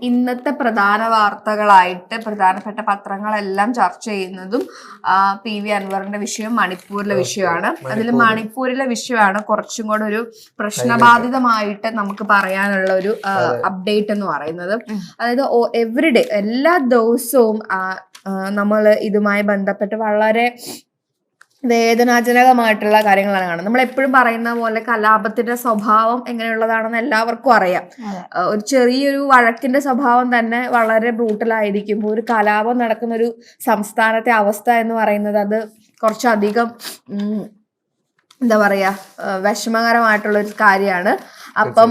ഇന്നത്തെ പ്രധാന വാർത്തകളായിട്ട് പ്രധാനപ്പെട്ട പത്രങ്ങളെല്ലാം ചർച്ച ചെയ്യുന്നതും പി. വി. അൻവറിന്റെ വിഷയം മണിപ്പൂരിലെ വിഷയമാണ്. അതിൽ മണിപ്പൂരിലെ. വിഷയമാണ് കുറച്ചും കൂടെ ഒരു പ്രശ്നബാധിതമായിട്ട് നമുക്ക് പറയാനുള്ള ഒരു അപ്ഡേറ്റ് എന്ന് പറയുന്നത്. അതായത് എവറിഡേ എല്ലാ ദിവസവും നമ്മൾ ഇതുമായി ബന്ധപ്പെട്ട് വളരെ വേദനാജനകമായിട്ടുള്ള കാര്യങ്ങളാണ് കാണുന്നത്. നമ്മൾ എപ്പോഴും പറയുന്ന പോലെ കലാപത്തിന്റെ സ്വഭാവം എങ്ങനെയുള്ളതാണെന്ന് എല്ലാവർക്കും അറിയാം. ഒരു ചെറിയൊരു വഴക്കിന്റെ സ്വഭാവം തന്നെ വളരെ ബ്രൂട്ടലായിരിക്കും. ഒരു കലാപം നടക്കുന്ന ഒരു സംസ്ഥാനത്തെ അവസ്ഥ എന്ന് പറയുന്നത് അത് കുറച്ചധികം എന്താ പറയാ വിഷമകരമായിട്ടുള്ള ഒരു കാര്യമാണ്. അപ്പം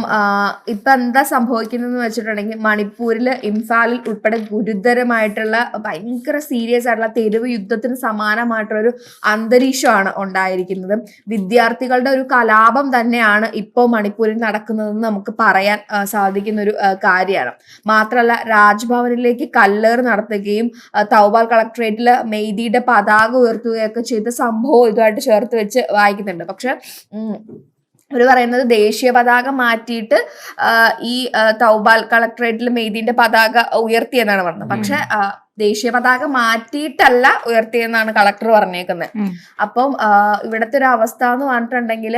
ഇപ്പൊ എന്താ സംഭവിക്കുന്നതെന്ന് വെച്ചിട്ടുണ്ടെങ്കിൽ മണിപ്പൂരിൽ ഇംഫാലിൽ ഉൾപ്പെടെ ഗുരുതരമായിട്ടുള്ള ഭയങ്കര സീരിയസ് ആയിട്ടുള്ള തെരുവ് യുദ്ധത്തിന് സമാനമായിട്ടുള്ള ഒരു അന്തരീക്ഷമാണ് ഉണ്ടായിരിക്കുന്നത്. വിദ്യാർത്ഥികളുടെ ഒരു കലാപം തന്നെയാണ് ഇപ്പോൾ മണിപ്പൂരിൽ നടക്കുന്നതെന്ന് നമുക്ക് പറയാൻ സാധിക്കുന്ന ഒരു കാര്യമാണ്. മാത്രമല്ല രാജ്ഭവനിലേക്ക് കല്ലേറ് നടത്തുകയും തൗബാൽ കളക്ടറേറ്റിൽ മെയ്തിയുടെ പതാക ഉയർത്തുകയൊക്കെ ചെയ്ത സംഭവം ഇതുമായിട്ട് ചേർത്ത് വെച്ച് വായിക്കുന്നുണ്ട്. പക്ഷെ ഒരു പറയുന്നത് ദേശീയ പതാക മാറ്റിയിട്ട് ഈ തൗബാൽ കളക്ടറേറ്റിൽ മെയ്തിന്റെ പതാക ഉയർത്തിയെന്നാണ് പറഞ്ഞത്. പക്ഷെ ദേശീയ പതാക മാറ്റിയിട്ടല്ല ഉയർത്തിയെന്നാണ് കളക്ടർ പറഞ്ഞേക്കുന്നത്. അപ്പം ഇവിടത്തെ ഒരു അവസ്ഥ എന്ന് പറഞ്ഞിട്ടുണ്ടെങ്കിൽ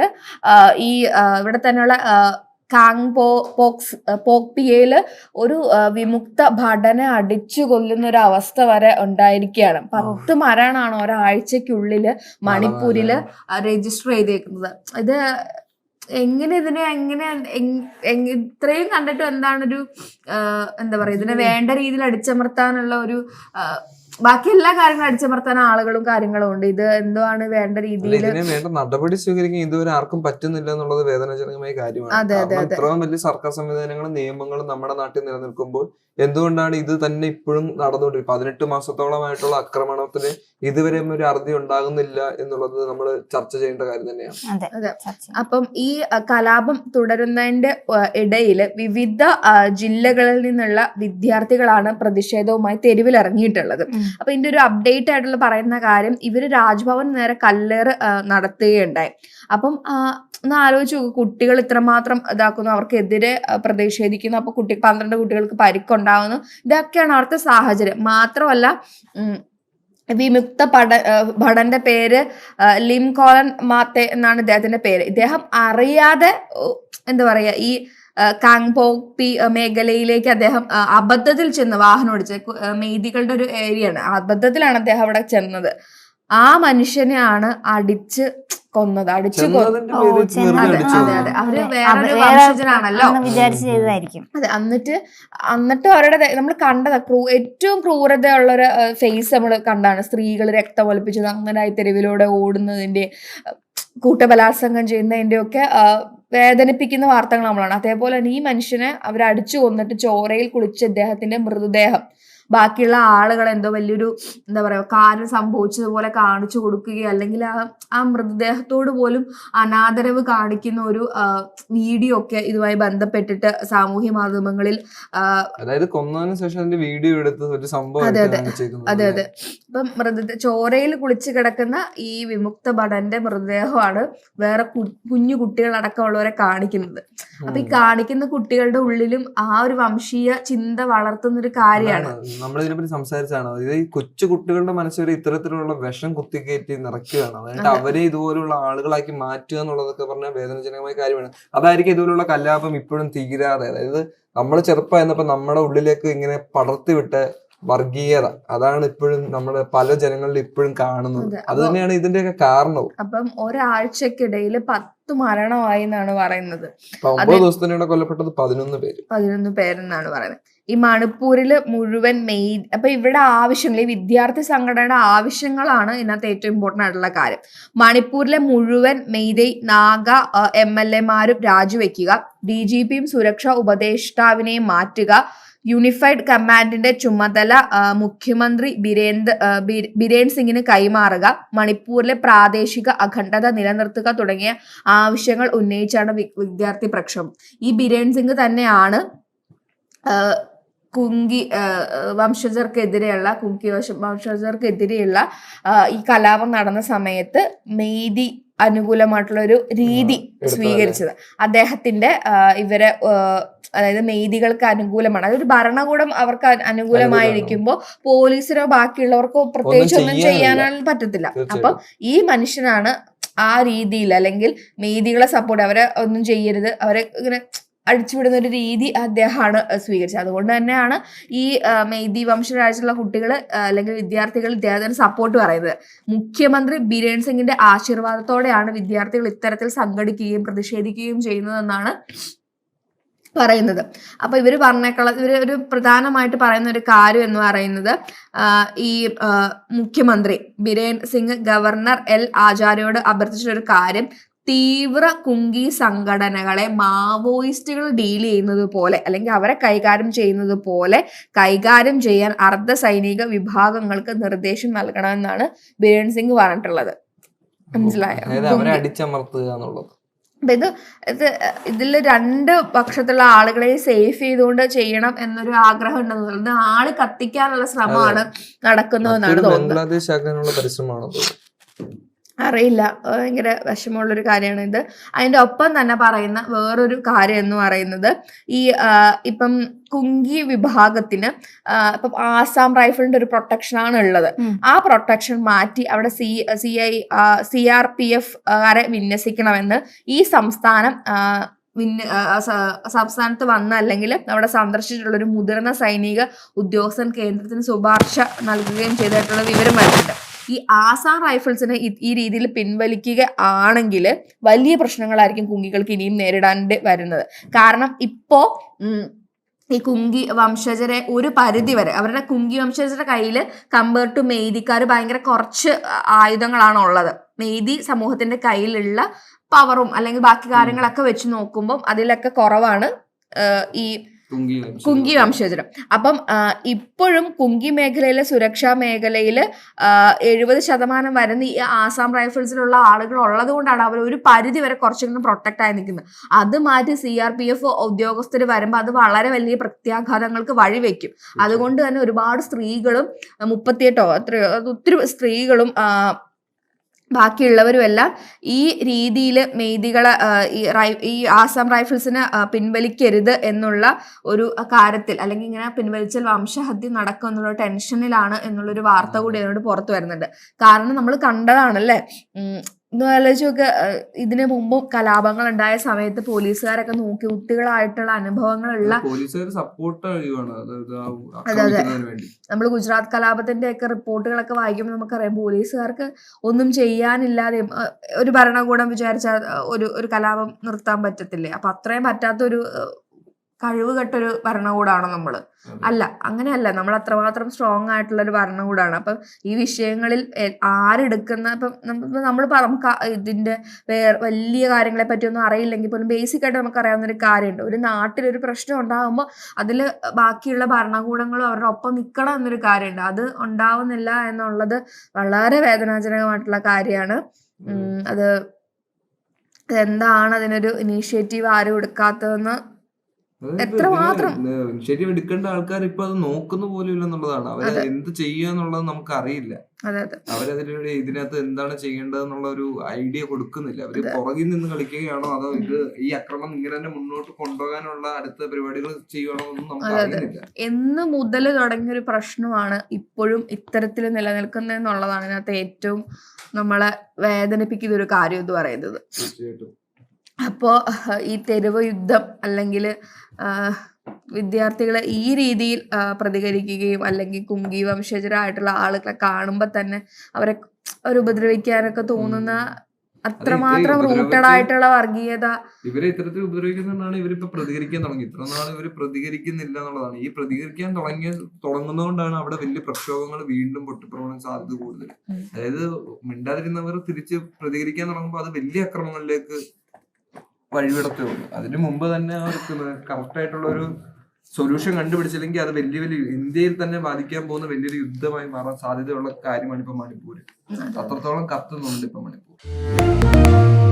ഈ ഇവിടെ തന്നെയുള്ള കാങ് പോ പോക്സ് പോക്പിയയിൽ ഒരു വിമുക്ത ഭടനെ അടിച്ചു കൊല്ലുന്ന ഒരു അവസ്ഥ വരെ ഉണ്ടായിരിക്കുകയാണ്. പത്ത് മരണമാണ് ഒരാഴ്ചക്കുള്ളിൽ മണിപ്പൂരിൽ രജിസ്റ്റർ ചെയ്തേക്കുന്നത്. ഇത് എങ്ങനെ ഇതിനെ എങ്ങനെ എങ്- എങ് ഇത്രയും കണ്ടിട്ട് എന്താണ് ഒരു എന്താ പറയാ ഇതിനെ വേണ്ട രീതിയിൽ അടിച്ചമർത്താനുള്ള ഒരു ബാക്കി എല്ലാ കാര്യങ്ങളും അടിച്ചമർത്താൻ ആളുകളും കാര്യങ്ങളും ഉണ്ട്. ഇത് എന്തുവാണ് വേണ്ട രീതിയിൽ ഇതിനെ വേണ്ട നടപടി സ്വീകരിക്കാൻ ഇതുവരെ ആർക്കും പറ്റുന്നില്ല എന്നുള്ളത് വേദനാജനകമായ കാര്യമാണ്. കാരണം ഇത്രയും വലിയ സർക്കാർ സംവിധാനങ്ങളും നിയമങ്ങളും നമ്മുടെ നാട്ടിൽ നിലനിൽക്കുമ്പോൾ എന്തുകൊണ്ടാണ് ഇത് തന്നെ ഇപ്പോഴും നടന്നുകൊണ്ടിരിക്കുന്നത് പതിനെട്ട് മാസത്തോളമായിട്ടുള്ള ആക്രമണത്തിന് ഇതുവരെ ഒരു അറുതി ഉണ്ടാകുന്നില്ല എന്നുള്ളത് നമ്മൾ ചർച്ച ചെയ്യേണ്ട കാര്യം തന്നെയാണ്. അതെ അപ്പം ഈ കലാപം തുടരുന്നതിന്റെ ഇടയിൽ വിവിധ ജില്ലകളിൽ നിന്നുള്ള വിദ്യാർത്ഥികളാണ് പ്രതിഷേധവുമായി തെരുവിലിറങ്ങിയിട്ടുള്ളത്. അപ്പൊ ഇതിന്റെ ഒരു അപ്ഡേറ്റ് ആയിട്ടുള്ള പറയുന്ന കാര്യം ഇവർ രാജ്ഭവൻ നേരെ കല്ലേറ് നടത്തുകയുണ്ടായി. അപ്പം ഒന്ന് ആലോചിച്ച് നോക്കൂ കുട്ടികൾ ഇത്രമാത്രം ഇതാക്കുന്നു അവർക്കെതിരെ പ്രതിഷേധിക്കുന്നു അപ്പൊ കുട്ടി പന്ത്രണ്ട് കുട്ടികൾക്ക് പരിക്കുണ്ടാവുന്നു. ഇതൊക്കെയാണ് അവിടുത്തെ സാഹചര്യം. മാത്രമല്ല വിമുക്ത പട ഭടന്റെ പേര് ലിം കോളൻ മാത്തെ എന്നാണ് ഇദ്ദേഹത്തിന്റെ പേര്. ഇദ്ദേഹം അറിയാതെ എന്താ പറയാ ഈ കാങ്പോക്പി മേഖലയിലേക്ക് അദ്ദേഹം അബദ്ധത്തിൽ ചെന്ന് വാഹനം ഓടിച്ച് മെയ്തികളുടെ ഒരു ഏരിയയാണ്. അബദ്ധത്തിലാണ് അദ്ദേഹം അവിടെ ചെന്നത്. ആ മനുഷ്യനെയാണ് അടിച്ച് കൊന്നത്. അടിച്ച് അതെ അവർ വേറൊരു വംശജനാണല്ലോ. അതെ എന്നിട്ട് എന്നിട്ട് അവരുടെ നമ്മൾ കണ്ടത് ക്രൂ ഏറ്റവും ക്രൂരതയുള്ളൊരു ഫേസ് നമ്മൾ കണ്ടാണ്. സ്ത്രീകൾ രക്തം ഒലിപ്പിച്ചത് അങ്ങനെ ആയി തെരുവിലൂടെ ഓടുന്നതിന്റെ കൂട്ടബലാത്സംഗം ചെയ്യുന്നതിന്റെയൊക്കെ വേദനിപ്പിക്കുന്ന വാർത്തകൾ നമ്മളാണ്. അതേപോലെ തന്നെ ഈ മനുഷ്യനെ അവർ അടിച്ചു കൊന്നിട്ട് ചോരയിൽ കുളിച്ച് ഇദ്ദേഹത്തിന്റെ മൃതദേഹം. ബാക്കിയുള്ള ആളുകൾ എന്തോ വലിയൊരു എന്താ പറയുക കാര്യം സംഭവിച്ചതുപോലെ കാണിച്ചു കൊടുക്കുകയോ അല്ലെങ്കിൽ ആ ആ മൃതദേഹത്തോട് പോലും അനാദരവ് കാണിക്കുന്ന ഒരു വീഡിയോ ഒക്കെ ഇതുമായി ബന്ധപ്പെട്ടിട്ട് സാമൂഹ്യ മാധ്യമങ്ങളിൽ അതായത് കൊന്നതിന് ശേഷം അതിന്റെ വീഡിയോ എടുത്ത് ഒരു സംഭവം അതെ, അതെ. അതെ അതെ. ഇപ്പം മൃത ചോരയിൽ കുളിച്ചു കിടക്കുന്ന ഈ വിമുക്ത ഭടന്റെ മൃതദേഹമാണ് വേറെ കുഞ്ഞു കുട്ടികളടക്കമുള്ളവരെ കാണിക്കുന്നത്. അപ്പൊ ഈ കാണിക്കുന്ന കുട്ടികളുടെ ഉള്ളിലും ആ ഒരു വംശീയ ചിന്ത വളർത്തുന്ന ഒരു കാര്യമാണ്. നമ്മൾ ഇതിനെപ്പറ്റി സംസാരിച്ചാണ്? ഇത് ഈ കൊച്ചു കുട്ടികളുടെ മനസ്സിൽ ഇത്തരത്തിലുള്ള വിഷം കുത്തിക്കയറ്റി നിറയ്ക്കുകയാണ്? എന്നിട്ട് അതെ. അവരെ ഇതുപോലുള്ള ആളുകളാക്കി മാറ്റുക എന്നുള്ളതൊക്കെ പറഞ്ഞ വേദനജനകമായ കാര്യമാണ്. അതായിരിക്കും ഇതുപോലുള്ള കലാപം ഇപ്പോഴും തീരാതെ. അതായത് നമ്മൾ എന്നപ്പോ നമ്മുടെ ഉള്ളിലേക്ക് ഇങ്ങനെ പടർത്തി വിട്ട വർഗീയത. അതാണ് ഇപ്പോഴും നമ്മുടെ പല ജനങ്ങളിൽ ഇപ്പോഴും കാണുന്നത്. അതെ, തന്നെയാണ് ഇതിന്റെയൊക്കെ കാരണവും. അപ്പം ഒരാഴ്ചക്കിടയിൽ പത്ത് മരണമായി എന്നാണ് പറയുന്നത്. ഒമ്പത് ദിവസത്തിനാണ് കൊല്ലപ്പെട്ടത് പതിനൊന്ന് പേര്. പതിനൊന്ന് പേരെന്നാണ് പറയുന്നത്. ഈ മണിപ്പൂരിൽ മുഴുവൻ മെയ് അപ്പൊ ഇവിടെ ആവശ്യങ്ങൾ ഈ വിദ്യാർത്ഥി സംഘടനയുടെ ആവശ്യങ്ങളാണ് ഇതിനകത്ത് ഏറ്റവും ഇമ്പോർട്ടന്റ് ആയിട്ടുള്ള കാര്യം. മണിപ്പൂരിലെ മുഴുവൻ മെയ്തൈ നാഗ എം എൽ എമാരും രാജിവെക്കുക ഡി ജി പിയും സുരക്ഷാ ഉപദേഷ്ടാവിനെയും മാറ്റുക യൂണിഫൈഡ് കമാൻഡിന്റെ ചുമതല മുഖ്യമന്ത്രി ബിരേന്ദ് ബിരേൻ സിംഗിന് കൈമാറുക മണിപ്പൂരിലെ പ്രാദേശിക അഖണ്ഡത നിലനിർത്തുക തുടങ്ങിയ ആവശ്യങ്ങൾ ഉന്നയിച്ചാണ് വിദ്യാർത്ഥി പ്രക്ഷോഭം. ഈ ബിരേൻ സിംഗ് തന്നെയാണ് കുങ്കി വംശജർക്കെതിരെയുള്ള കുങ്കി വംശ- വംശജർക്കെതിരെയുള്ള ഈ കലാപം നടന്ന സമയത്ത് മെയ്തി അനുകൂലമായിട്ടുള്ള ഒരു രീതി? സ്വീകരിച്ചത്. അദ്ദേഹത്തിന്റെ ഇവരെ അതായത് മെയ്തികൾക്ക് അനുകൂലമാണ്. അതൊരു ഭരണകൂടം അവർക്ക് അനു- അനുകൂലമായിരിക്കുമ്പോൾ പോലീസിനോ ബാക്കിയുള്ളവർക്കോ പ്രത്യേകിച്ച് ഒന്നും ചെയ്യാനും പറ്റത്തില്ല. അപ്പം ഈ മനുഷ്യനാണ് ആ രീതിയിൽ അല്ലെങ്കിൽ മെയ്തികളെ സപ്പോർട്ട് അവരെ ഒന്നും ചെയ്യരുത്. അവരെ ഇങ്ങനെ അടിച്ചുവിടുന്ന ഒരു രീതി അദ്ദേഹമാണ് സ്വീകരിച്ചത്. അതുകൊണ്ട് തന്നെയാണ് ഈ മെയ്തി വംശരാജിലുള്ള കുട്ടികൾ അല്ലെങ്കിൽ വിദ്യാർത്ഥികൾ ഇദ്ദേഹത്തിന് സപ്പോർട്ട് പറയുന്നത്. മുഖ്യമന്ത്രി ബിരേൺ സിംഗിന്റെ ആശീർവാദത്തോടെയാണ് വിദ്യാർത്ഥികൾ ഇത്തരത്തിൽ സംഘടിക്കുകയും പ്രതിഷേധിക്കുകയും ചെയ്യുന്നതെന്നാണ് പറയുന്നത്. അപ്പൊ ഇവർ പറഞ്ഞേക്കുള്ള ഇവർ ഒരു പ്രധാനമായിട്ട് പറയുന്ന ഒരു കാര്യം എന്ന് പറയുന്നത് ഈ മുഖ്യമന്ത്രി ബിരേൻ സിംഗ് ഗവർണർ എൽ ആചാര്യയോട് അഭ്യർത്ഥിച്ച ഒരു കാര്യം തീവ്ര കുങ്കി സംഘടനകളെ മാവോയിസ്റ്റുകൾ ഡീൽ ചെയ്യുന്നത് പോലെ അല്ലെങ്കിൽ അവരെ കൈകാര്യം ചെയ്യുന്നത് പോലെ കൈകാര്യം ചെയ്യാൻ അർദ്ധ സൈനിക വിഭാഗങ്ങൾക്ക് നിർദ്ദേശം നൽകണമെന്നാണ് ബിരൺ സിംഗ് പറഞ്ഞിട്ടുള്ളത്. മനസ്സിലായോ? അപ്പൊ ഇത് ഇത് ഇതിൽ രണ്ട് പക്ഷത്തുള്ള ആളുകളെ സേഫ് ചെയ്തുകൊണ്ട് ചെയ്യണം എന്നൊരു ആഗ്രഹം ഉണ്ടെന്നുള്ളത് ആൾ കത്തിക്കാനുള്ള ശ്രമമാണ് നടക്കുന്നതെന്നാണ് തോന്നുന്നത്. അറിയില്ല. ഭയങ്കര വിഷമമുള്ളൊരു കാര്യമാണ് ഇത്. അതിന്റെ ഒപ്പം തന്നെ പറയുന്ന വേറൊരു കാര്യം എന്ന് പറയുന്നത് ഈ ഇപ്പം കുങ്കി വിഭാഗത്തിന് ഇപ്പം ആസാം റൈഫിളിന്റെ ഒരു പ്രൊട്ടക്ഷൻ ആണ് ഉള്ളത് ആ പ്രൊട്ടക്ഷൻ മാറ്റി അവിടെ C C I C R P F കാരെ വിന്യസിക്കണമെന്ന് ഈ സംസ്ഥാനം വിന്ന സംസ്ഥാനത്ത് വന്ന അല്ലെങ്കിൽ അവിടെ സന്ദർശിച്ചിട്ടുള്ള ഒരു മുതിർന്ന സൈനിക ഉദ്യോഗസ്ഥൻ കേന്ദ്രത്തിന് ശുപാർശ നൽകുകയും ചെയ്തിട്ടുള്ള വിവരം വരുന്നുണ്ട്. ഈ ആസാം റൈഫിൾസിനെ ഈ- രീതിയിൽ പിൻവലിക്കുക ആണെങ്കിൽ വലിയ പ്രശ്നങ്ങളായിരിക്കും കുങ്കികൾക്ക് ഇനിയും നേരിടാണ്ട് വരുന്നത്. കാരണം ഇപ്പോ ഈ കുങ്കി വംശജരെ ഒരു പരിധി വരെ അവരുടെ കുങ്കി വംശജരുടെ കയ്യിൽ കമ്പയർ ടു മെയ്തിക്കാർ ഭയങ്കര കുറച്ച് ആയുധങ്ങളാണ് ഉള്ളത് മെയ്തി സമൂഹത്തിന്റെ കയ്യിലുള്ള പവറും അല്ലെങ്കിൽ ബാക്കി കാര്യങ്ങളൊക്കെ വെച്ച് നോക്കുമ്പോൾ അതിലൊക്കെ കുറവാണ് ഈ കുങ്കി വംശജരം. അപ്പം ഇപ്പോഴും കുങ്കി മേഖലയിലെ സുരക്ഷാ മേഖലയിൽ എഴുപത് ശതമാനം വരുന്ന ഈ ആസാം റൈഫിൾസിലുള്ള ആളുകൾ ഉള്ളത് കൊണ്ടാണ് അവർ ഒരു പരിധി വരെ കുറച്ചെങ്കിലും പ്രൊട്ടക്ട് ആയി നിൽക്കുന്നത്. അത് മാറ്റി സി ആർ പി എഫ് ഉദ്യോഗസ്ഥർ വരുമ്പോൾ അത് വളരെ വലിയ പ്രത്യാഘാതങ്ങൾക്ക് വഴിവെക്കും അതുകൊണ്ട് തന്നെ ഒരുപാട് സ്ത്രീകളും മുപ്പത്തിയെട്ടോ അത്രയോ ഒത്തിരി സ്ത്രീകളും ബാക്കിയുള്ളവരും എല്ലാം ഈ രീതിയിൽ മെയ്തികളെ ഈ റൈ ഈ ആസാം റൈഫിൾസിനെ പിൻവലിക്കരുത് എന്നുള്ള ഒരു കാര്യത്തിൽ അല്ലെങ്കിൽ ഇങ്ങനെ പിൻവലിച്ചാൽ വംശഹത്യ നടക്കും എന്നുള്ള ടെൻഷനിലാണ് എന്നുള്ളൊരു വാർത്ത കൂടി അതിനോട് പുറത്തു വരുന്നുണ്ട്. കാരണം നമ്മൾ കണ്ടതാണല്ലേ? ഒന്ന് ആലോചിച്ച് ഇതിനു മുമ്പും കലാപങ്ങൾ ഉണ്ടായ സമയത്ത് പോലീസുകാരൊക്കെ നോക്കി കുട്ടികളായിട്ടുള്ള അനുഭവങ്ങളുള്ള സപ്പോർട്ട് അതെ. വേണ്ടി. നമ്മൾ ഗുജറാത്ത് കലാപത്തിന്റെ ഒക്കെ റിപ്പോർട്ടുകളൊക്കെ വായിക്കുമ്പോൾ നമുക്കറിയാം പോലീസുകാർക്ക് ഒന്നും ചെയ്യാനില്ലാതെയും അഹ് ഒരു ഭരണകൂടം വിചാരിച്ചാൽ ഒരു ഒരു കലാപം നിർത്താൻ പറ്റത്തില്ലേ? അപ്പൊ അത്രയും പറ്റാത്തൊരു കഴിവ് കെട്ടൊരു ഭരണകൂടമാണ് നമ്മൾ. അല്ല അങ്ങനെയല്ല. നമ്മൾ അത്രമാത്രം സ്ട്രോങ് ആയിട്ടുള്ള ഒരു ഭരണകൂടമാണ് അപ്പം ഈ വിഷയങ്ങളിൽ ആരെടുക്കുന്ന ഇപ്പം നമ്മൾ നമുക്ക് ഇതിന്റെ ഇതിന്റെ വേറെ വലിയ കാര്യങ്ങളെ പറ്റിയൊന്നും അറിയില്ലെങ്കിൽ പോലും ബേസിക് ആയിട്ട് നമുക്ക് അറിയാവുന്ന ഒരു കാര്യമുണ്ട്. ഒരു നാട്ടിലൊരു പ്രശ്നം ഉണ്ടാകുമ്പോൾ അതിൽ ബാക്കിയുള്ള ഭരണകൂടങ്ങളും അവരുടെ ഒപ്പം നിൽക്കണം എന്നൊരു കാര്യമുണ്ട്. അത് ഉണ്ടാവുന്നില്ല എന്നുള്ളത് വളരെ വേദനാജനകമായിട്ടുള്ള കാര്യമാണ്. അത് എന്താണ് അതിനൊരു ഇനീഷ്യേറ്റീവ് ആരും എടുക്കാത്തതെന്ന് എത്രമാത്രം? മാത്രം ഇനിഷ്യേറ്റീവ് എടുക്കേണ്ട ആൾക്കാർ ഇപ്പൊ അത് നോക്കുന്ന പോലും ഇല്ല എന്നുള്ളതാണ് അവർ അതെ. എന്ത് ചെയ്യുക എന്നുള്ളത് നമുക്ക് അറിയില്ല അവരതിലൂടെ ഇതിനകത്ത് എന്താണ് ചെയ്യേണ്ടത് എന്നുള്ള ഒരു ഐഡിയ കൊടുക്കുന്നില്ല അവർ. പുറകിൽ നിന്ന് കളിക്കുകയാണോ അതോ ഇത് ഈ അക്രമം ഇങ്ങനെ തന്നെ മുന്നോട്ട് കൊണ്ടുപോകാനുള്ള അടുത്ത പരിപാടികൾ ചെയ്യുകയാണോ എന്നും നമുക്ക്. അറിയുന്നില്ല എന്ന് മുതൽ തുടങ്ങിയ ഒരു പ്രശ്നമാണ് ഇപ്പോഴും ഇത്തരത്തിൽ നിലനിൽക്കുന്നതെന്നുള്ളതാണ് ഇതിനകത്ത് ഏറ്റവും നമ്മളെ വേദനിപ്പിക്കുന്ന ഒരു കാര്യം എന്ന് പറയുന്നത് അപ്പോ അപ്പോൾ ഈ തെരുവ് യുദ്ധം അല്ലെങ്കിൽ വിദ്യാർത്ഥികളെ ഈ രീതിയിൽ പ്രതികരിക്കുകയും അല്ലെങ്കിൽ കുങ്കി വംശജരായിട്ടുള്ള ആളുകളെ കാണുമ്പോൾ തന്നെ അവരെ ഒരു ഉപദ്രവിക്കാനൊക്കെ തോന്നുന്ന അത്രമാത്രം റൂട്ടഡ് ആയിട്ടുള്ള വർഗീയത. ഇവരെ ഇത്തരത്തിൽ ഉപദ്രവിക്കുന്നതുകൊണ്ടാണ് ഇവരിപ്പോ പ്രതികരിക്കാൻ തുടങ്ങി ഇത്ര നാൾ ഇവർ പ്രതികരിക്കുന്നില്ല എന്നുള്ളതാണ്. ഈ പ്രതികരിക്കാൻ തുടങ്ങിയ തുടങ്ങുന്നതുകൊണ്ടാണ് അവിടെ വലിയ പ്രക്ഷോഭങ്ങൾ വീണ്ടും പൊട്ടിപ്പുറപ്പെടാൻ സാധ്യത കൂടുതൽ. അതായത് മിണ്ടാതിരുന്നവർ തിരിച്ച് പ്രതികരിക്കാൻ തുടങ്ങുമ്പോൾ അത് വലിയ അക്രമങ്ങളിലേക്ക് വഴിവിടത്തേ ഉള്ളൂ. അതിനു മുമ്പ് തന്നെ അവർക്ക് കറക്റ്റ് ആയിട്ടുള്ള ഒരു സൊല്യൂഷൻ കണ്ടുപിടിച്ചില്ലെങ്കിൽ അത് വലിയ വലിയ ഇന്ത്യയിൽ തന്നെ ബാധിക്കാൻ പോകുന്ന വലിയൊരു യുദ്ധമായി മാറാൻ സാധ്യതയുള്ള കാര്യമാണ് ഇപ്പൊ മണിപ്പൂര്. അത്രത്തോളം കത്തുന്നുണ്ട് ഇപ്പൊ മണിപ്പൂർ